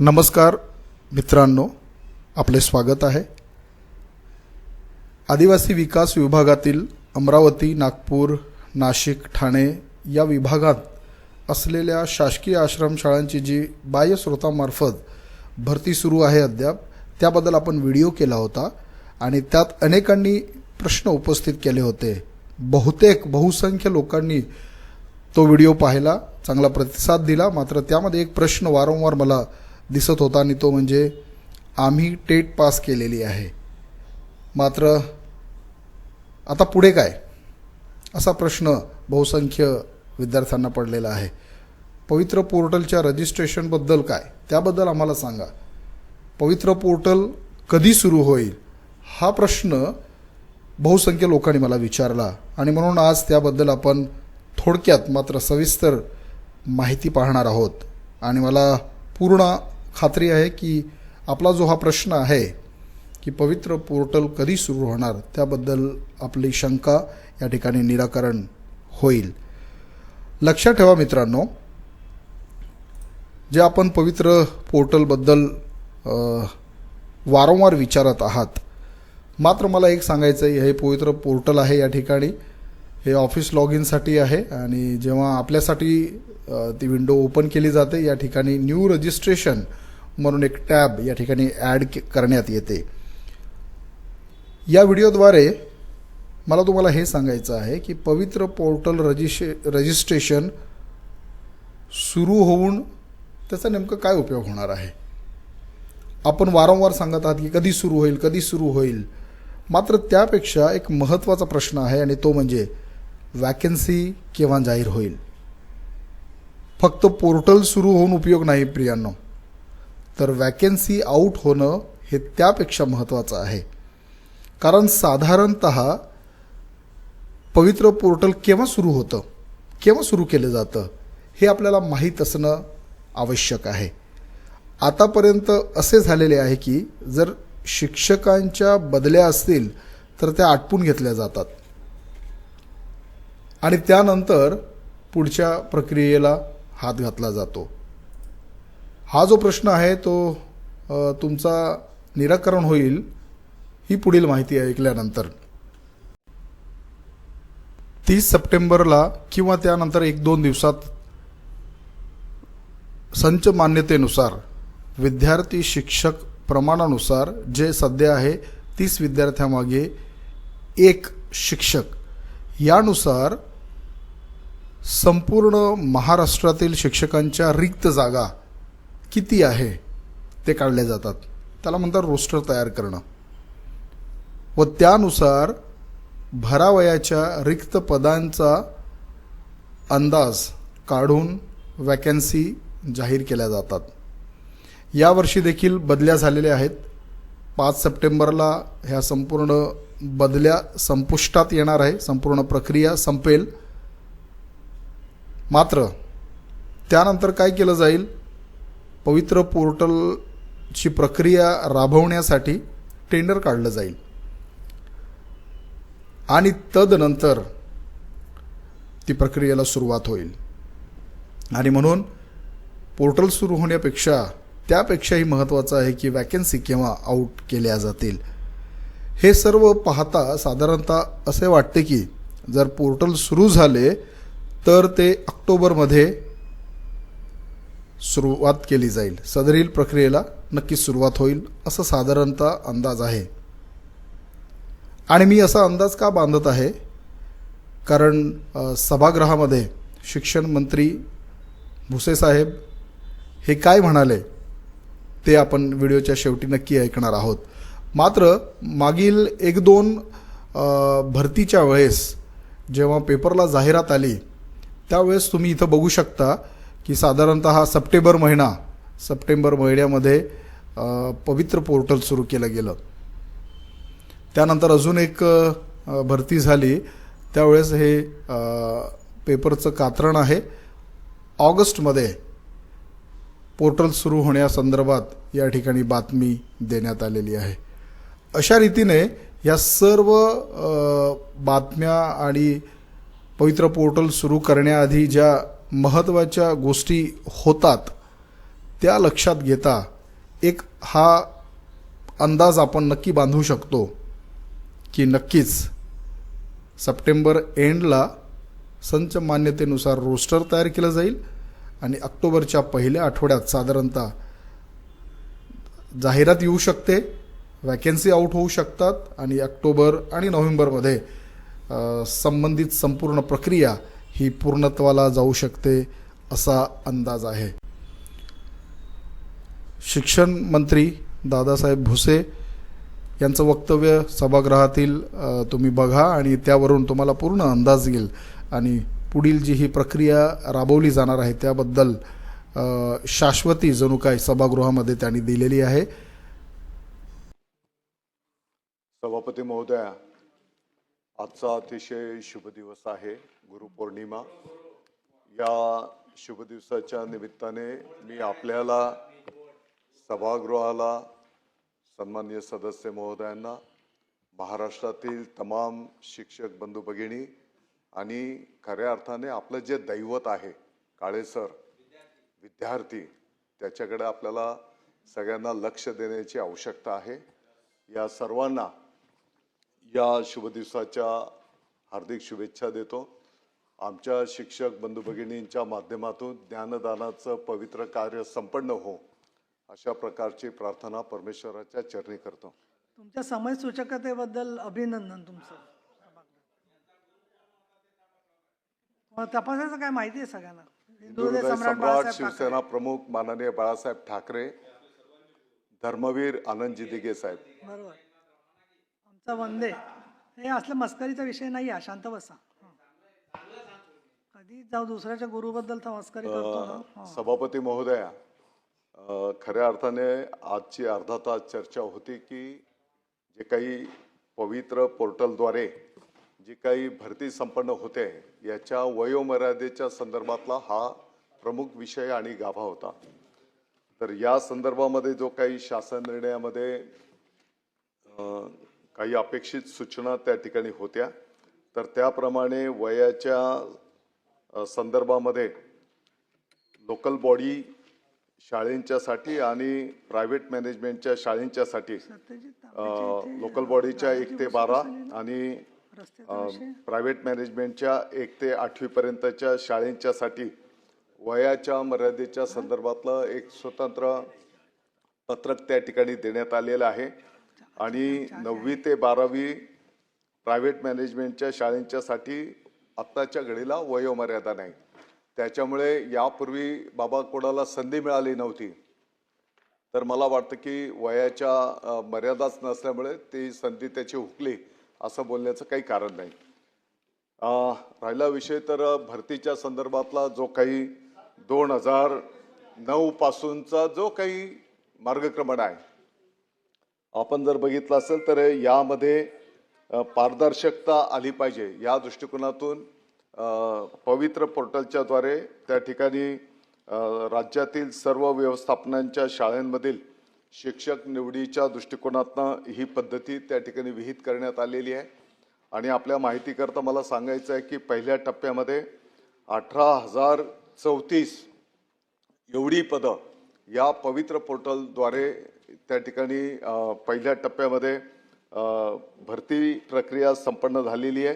नमस्कार मित्रांनो आपले स्वागत आहे. आदिवासी विकास विभागातील अमरावती नागपूर नाशिक ठाणे या विभागात असलेल्या शासकीय आश्रमशाळांची जी बाह्य स्रोतामार्फत भरती सुरू आहे अद्याप त्याबद्दल आपण व्हिडिओ केला होता आणि त्यात अनेकांनी प्रश्न उपस्थित केले होते. बहुतेक बहुसंख्य लोकांनी तो व्हिडिओ पाहिला चांगला प्रतिसाद दिला मात्र त्यामध्ये एक प्रश्न वारंवार मला दिसत होता आणि तो म्हणजे आम्ही टेट पास केलेली आहे. मात्र आता पुढे काय? असा प्रश्न बहुसंख्य विद्यार्थ्यांना पडलेला आहे. पवित्र पोर्टलच्या रजिस्ट्रेशनबद्दल काय? त्याबद्दल आम्हाला सांगा. पवित्र पोर्टल कधी सुरू होईल? हा प्रश्न बहुसंख्य लोकांनी मला विचारला आणि म्हणून आज त्याबद्दल आपण थोडक्यात मात्र सविस्तर माहिती पाहणार आहोत. आणि मला पूर्ण खात्री आहे की आपला जो हा प्रश्न आहे की पवित्र पोर्टल कधी सुरू होणार त्याबद्दल आपली शंका या ठिकाणी निराकरण होईल. लक्षात ठेवा मित्रांनो जे आपण पवित्र पोर्टलबद्दल वारंवार विचारत आहात मात्र मला एक सांगायचं आहे हे पवित्र पोर्टल आहे या ठिकाणी हे ऑफिस लॉग इनसाठी आहे आणि जेव्हा आपल्यासाठी ती विंडो ओपन केली जाते या ठिकाणी न्यू रजिस्ट्रेशन म्हणून एक टॅब या ठिकाणी ॲड करण्यात येते. या व्हिडिओद्वारे मला तुम्हाला हे सांगायचं आहे की पवित्र पोर्टल रजिस्ट्रे रजिस्ट्रेशन सुरू होऊन त्याचा नेमकं काय उपयोग होणार आहे? आपण वारंवार सांगत आहात की कधी सुरू होईल कधी सुरू होईल. मात्र त्यापेक्षा एक महत्त्वाचा प्रश्न आहे आणि तो म्हणजे वॅकन्सी केव्हा जाहीर होईल? फक्त पोर्टल सुरू होऊन उपयोग नाही प्रियांनो. तर वॅकेन्सी आऊट होणं हे त्यापेक्षा महत्त्वाचं आहे. कारण साधारणत पवित्र पोर्टल केव्हा सुरू होतं? केव्हा सुरू केलं जातं? हे आपल्याला माहीत असणं आवश्यक आहे. आतापर्यंत असे झालेले आहे की जर शिक्षकांच्या बदल्या असतील तर त्या आटपून घेतल्या जातात. आणि त्यानंतर पुढच्या प्रक्रियेला हात घातला जातो. हा जो प्रश्न आहे तो तुमचा निराकरण होईल ही पुढील माहिती ऐकल्यानंतर. तीस सप्टेंबरला किंवा त्यानंतर एक दोन दिवसात संच मान्यतेनुसार विद्यार्थी शिक्षक प्रमाणानुसार जे सध्या आहे तीस विद्यार्थ्यामागे एक शिक्षक यानुसार संपूर्ण महाराष्ट्रातील शिक्षकांच्या रिक्त जागा किती आहे ते काढले जातात. त्याला म्हणतात रोस्टर तयार करणं. व त्यानुसार भरावयाच्या रिक्त पदांचा अंदाज काढून वॅकन्सी जाहीर केल्या जातात. यावर्षी देखील बदल्या झालेल्या आहेत. पाच सप्टेंबरला ह्या संपूर्ण बदल्या संपुष्टात येणार आहे. संपूर्ण प्रक्रिया संपेल. मात्र त्यानंतर काय केलं जाईल? पवित्र पोर्टलची प्रक्रिया राबवण्यासाठी टेंडर काढलं जाईल. आणि तदनंतर ती प्रक्रियेला सुरुवात होईल. आणि म्हणून पोर्टल सुरू होण्यापेक्षा त्यापेक्षाही महत्त्वाचं आहे की वॅकन्सी केव्हा आऊट केल्या जातील. हे सर्व पाहता साधारणतः असे वाटते की जर पोर्टल सुरू झाले तर ते ऑक्टोबरमध्ये सुरुवात केली जाईल. सदरील प्रक्रियेला नक्कीच सुरुवात होईल असं साधारणतः अंदाज आहे. आणि मी असा अंदाज का बांधत आहे? कारण सभागृहामध्ये शिक्षण मंत्री भुसेसाहेब हे काय म्हणाले ते आपण व्हिडिओच्या शेवटी नक्की ऐकणार आहोत. मात्र मागील एक दोन भरतीच्या वेळेस जेव्हा पेपरला जाहिरात आली त्यावेळेस तुम्ही इथं बघू शकता की साधारणतः हा सप्टेंबर महिना सप्टेंबर महिन्यामध्ये पवित्र पोर्टल सुरू केलं गेलं. त्यानंतर अजून एक भरती झाली. त्यावेळेस हे पेपरचं कात्रण आहे. ऑगस्टमध्ये पोर्टल सुरू होण्यासंदर्भात या ठिकाणी बातमी देण्यात आलेली आहे. अशा रीतीने या सर्व बातम्या आणि पवित्र पोर्टल सुरू करण्याआधी ज्या महत्त्वाच्या गोष्टी होतात त्या लक्षात घेता एक हा अंदाज आपण नक्की बांधू शकतो की नक्कीच सप्टेंबर एंडला संच मान्यतेनुसार रोस्टर तयार केलं जाईल आणि ऑक्टोबरच्या पहिल्या आठवड्यात साधारणतः जाहिरात येऊ शकते वॅकेन्सी आऊट होऊ शकतात आणि ऑक्टोबर आणि नोव्हेंबरमध्ये संबंधित संपूर्ण प्रक्रिया ही पूर्णत्वाला जाऊ शकते असा अंदाज आहे. शिक्षण मंत्री दादासाहेब भुसे यांचं वक्तव्य सभागृहातील तुम्ही बघा आणि त्यावरून तुम्हाला पूर्ण अंदाज येईल. आणि पुढील जी ही प्रक्रिया राबवली जाणार आहे त्याबद्दल शाश्वती जणू काय सभागृहामध्ये त्यांनी दिलेली आहे. सभापती महोदया आजचा अतिशय शुभ दिवस आहे गुरुपौर्णिमा. या शुभ दिवसाच्या निमित्ताने मी आपल्याला सभागृहाला सन्मान्य सदस्य महोदयांना महाराष्ट्रातील तमाम शिक्षक बंधू भगिनी आणि खऱ्या अर्थाने आपलं जे दैवत आहे काळेसर विद्यार्थी त्याच्याकडे आपल्याला सगळ्यांना लक्ष देण्याची आवश्यकता आहे. या सर्वांना या शुभ दिवसाच्या हार्दिक शुभेच्छा देतो. आमच्या शिक्षक बंधू भगिनींच्या माध्यमातून ज्ञानदानाचं पवित्र कार्य संपन्न हो अशा प्रकारची प्रार्थना परमेश्वराच्या चरणी करतो. तुमच्या समय सूचकतेबद्दल अभिनंदन तुमचं. तपासायचं काय माहिती आहे सगळ्यांना? सम्राट शिवसेना प्रमुख माननीय बाळासाहेब ठाकरे धर्मवीर आनंदजी दिगे साहेब. बरोबर. आमचा वंदे हे असलं मस्करीचा विषय नाही आहे शांत बसा. कधी जाऊ दुसऱ्याच्या गुरुबद्दल तर मस्करी करतो ना हं. सभापती महोदया अ, खऱ्या अर्थाने आजची अर्धा तास चर्चा होती की जे काही पवित्र पोर्टलद्वारे जी काही भरती संपन्न होते याच्या वयोमर्यादेच्या संदर्भातला हा प्रमुख विषय आणि गाभा होता तर या संदर्भामध्ये जो काही शासन निर्णयामध्ये अ, काही अपेक्षित सूचना त्या ठिकाणी होत्या. तर त्याप्रमाणे वयाच्या संदर्भामध्ये लोकल बॉडी शाळेंच्यासाठी आणि प्रायव्हेट मॅनेजमेंटच्या शाळेंच्यासाठी लोकल बॉडीच्या एक ते बारा आणि प्रायव्हेट मॅनेजमेंटच्या एक ते आठवीपर्यंतच्या शाळेंच्यासाठी वयाच्या मर्यादेच्या संदर्भातलं एक स्वतंत्र पत्रक त्या ठिकाणी देण्यात आलेलं आहे. आणि नववी ते बारावी प्रायव्हेट मॅनेजमेंटच्या शाळेंच्यासाठी आत्ताच्या घडीला वयोमर्यादा नाही. त्याच्यामुळे यापूर्वी बाबा कोणाला संधी मिळाली नव्हती. तर मला वाटतं की वयाच्या मर्यादाच नसल्यामुळे ती संधी त्याची हुकली असं बोलण्याचं काही कारण नाही. राहिला विषय तर भरतीच्या संदर्भातला जो काही दोन हजार नऊ पासूनचा जो काही मार्गक्रमण आहे. आपण जर बघितलं असेल तर यामध्ये पारदर्शकता आली पाहिजे. या दृष्टिकोनातून पवित्र पोर्टलच्या द्वारे त्या ठिकाणी राज्यातील सर्व व्यवस्थापनांच्या शाळांमधील शिक्षक निवडीच्या दृष्टिकोनातनं ही पद्धती त्या ठिकाणी विहित करण्यात आलेली आहे. आणि आपल्या माहितीकरता मला सांगायचं आहे की पहिल्या टप्प्यामध्ये अठरा हजार चौतीस एवढी पदं या पवित्र पोर्टलद्वारे त्या ठिकाणी पहिल्या टप्प्यामध्ये भरती प्रक्रिया संपन्न झालेली आहे.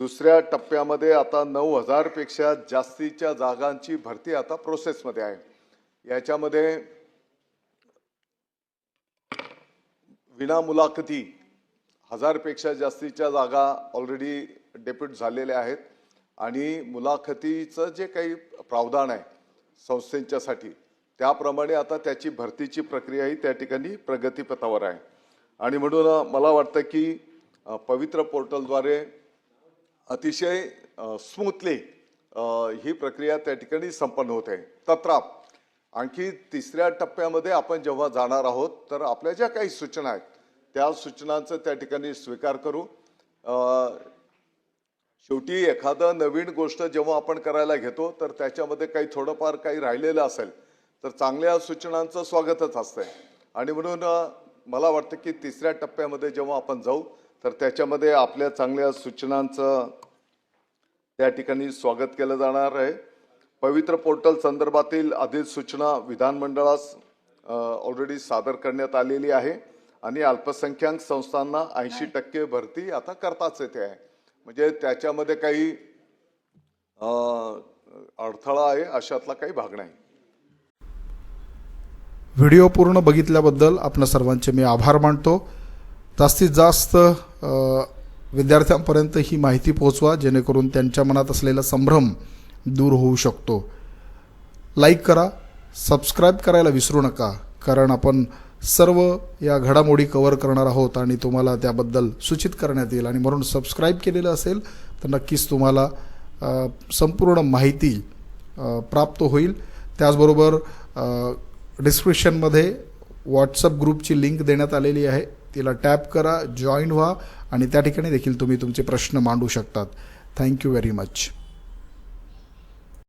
दुसऱ्या टप्प्यामध्ये आता नऊ हजारपेक्षा जास्तीच्या जागांची भरती आता प्रोसेसमध्ये आहे. याच्यामध्ये विना मुलाखती हजारपेक्षा जास्तीच्या जागा ऑलरेडी डेप्यूट झालेल्या आहेत. आणि मुलाखतीचं जे काही प्रावधान आहे संस्थेच्यासाठी त्याप्रमाणे आता त्याची भरतीची प्रक्रियाही त्या ठिकाणी प्रगतीपथावर आहे. आणि म्हणून मला वाटतं की पवित्र पोर्टलद्वारे अतिशय स्मूथली ही प्रक्रिया त्या ठिकाणी संपन्न होते तत्राप आणखी तिसऱ्या टप्प्यामध्ये आपण जेव्हा जाणार आहोत तर आपल्या ज्या काही सूचना आहेत त्या सूचनांचं त्या ठिकाणी स्वीकार करू. शेवटी एखादं नवीन गोष्ट जेव्हा आपण करायला घेतो तर त्याच्यामध्ये काही थोडंफार काही राहिलेलं असेल तर चांगल्या सूचनांचं स्वागतच असतंय. आणि म्हणून मला वाटतं की तिसऱ्या टप्प्यामध्ये जेव्हा आपण जाऊ तर त्याच्यामध्ये आपल्या चांगल्या सूचनांचं त्या ठिकाणी स्वागत केलं जाणार आहे. पवित्र पोर्टल संदर्भातील अधिसूचना विधानमंडळास ऑलरेडी सादर करण्यात आलेली आहे. आणि अल्पसंख्याक संस्थांना ऐंशी टक्के भरती आता करताच येते आहे. म्हणजे त्याच्यामध्ये काही अडथळा आहे अशातला काही भाग नाही. व्हिडिओ पूर्ण बघितल्याबद्दल आपण सर्वांचे मी आभार मानतो. जास्तीत जास्त विद्यार्थ्यांपर्यंत ही माहिती पोहोचवा जेणेकरून त्यांच्या मनात असलेला संभ्रम दूर होऊ शकतो. लाईक करा सबस्क्राईब करायला विसरू नका कारण आपण सर्व या घडामोडी कवर करणार आहोत आणि तुम्हाला त्याबद्दल सूचित करण्यात येईल. आणि म्हणून सबस्क्राईब केलेलं असेल तर नक्कीच तुम्हाला संपूर्ण माहिती प्राप्त होईल. त्याचबरोबर डिस्क्रिप्शनमध्ये व्हॉट्सअप ग्रुपची लिंक देण्यात आलेली आहे. तिला टॅप करा जॉईन व्हा आणि त्या ठिकाणी देखील तुम्ही तुमचे प्रश्न मांडू शकतात. Thank you very much.